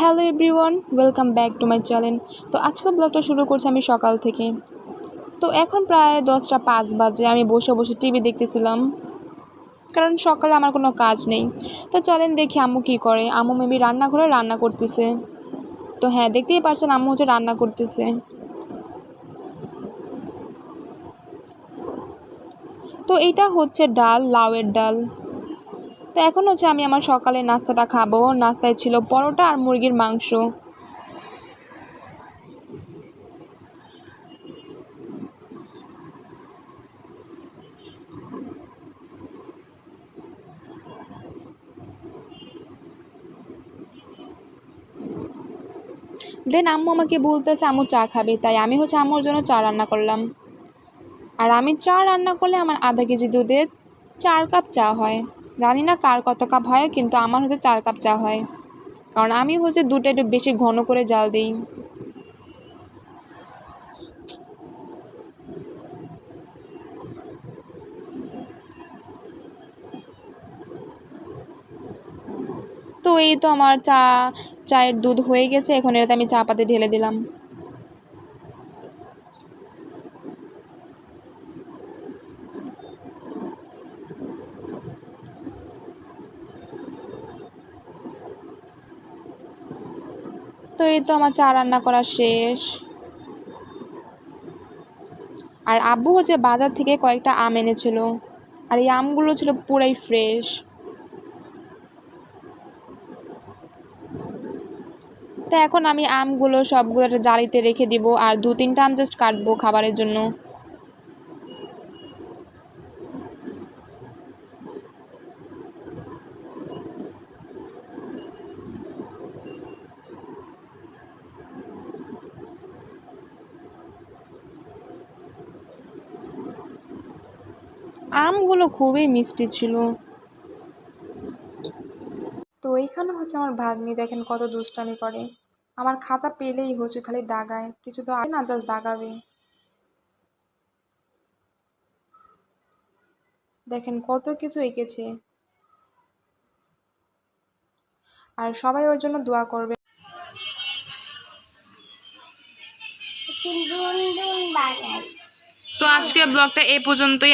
Hello everyone, welcome back to my channel. তো আজকে ব্লগটা শুরু করছি আমি সকাল থেকে। তো এখন প্রায় দশটা পাঁচ বাজে, আমি বসে বসে টিভি দেখতেছিলাম। কারণ সকালে আমার কোনো কাজ নেই। তো চলেন দেখি আম্মু কী করে। আম্মু মেবি রান্নাঘরে রান্না করতেছে। তো হ্যাঁ দেখতেই পারছেন আম্মু হচ্ছে রান্না করতেছে। তো এটা হচ্ছে ডাল, লাউয়ের ডাল। তো এখন হচ্ছে আমি আমার সকালে নাস্তাটা খাব। নাস্তায় ছিল পরোটা আর মুরগির মাংস। দেন আম্মু আমাকে বলতেছে, আম্মু চা খাবে? তাই আমি হচ্ছে আম্মুর জন্য চা রান্না করলাম। আর আমি চা রান্না করলে আমার আধা কেজি দুধে চার কাপ চা হয়। জানি না কার কত কাপ হয়, কিন্তু আমার হচ্ছে চার কাপ চা হয়। কারণ আমি হচ্ছে দুধটা একটু বেশি ঘন করে জাল দিই। তো এই তো আমার চা, চায়ের দুধ হয়ে গেছে, এখন এটাতে আমি চা পাতে ঢেলে দিলাম। তো এই তো আমার চা রান্না করা শেষ। আর আব্বু হচ্ছে বাজার থেকে কয়েকটা আম এনেছিল। আর এই আমগুলো ছিল পুরাই ফ্রেশ তো এখন আমি আমগুলো সবগুলো জালিতে রেখে দিব। আর দু তিনটা আম জাস্ট কাটবো খাবারের জন্য। আমগুলো খুবই মিষ্টি ছিল। তো এইখানে হচ্ছে আমার ভাগ্নি দেখেন কত দুষ্টামি করে। আমার খাতা পেলেই হচ্ছে খালি দাগায়। কিছু তো আগে না জাস্ট দাগাবে। দেখেন কত কিছু এঁকেছে। আর সবাই ওর জন্য দোয়া করবে। তো আজকের ব্লগটা এই পর্যন্তই।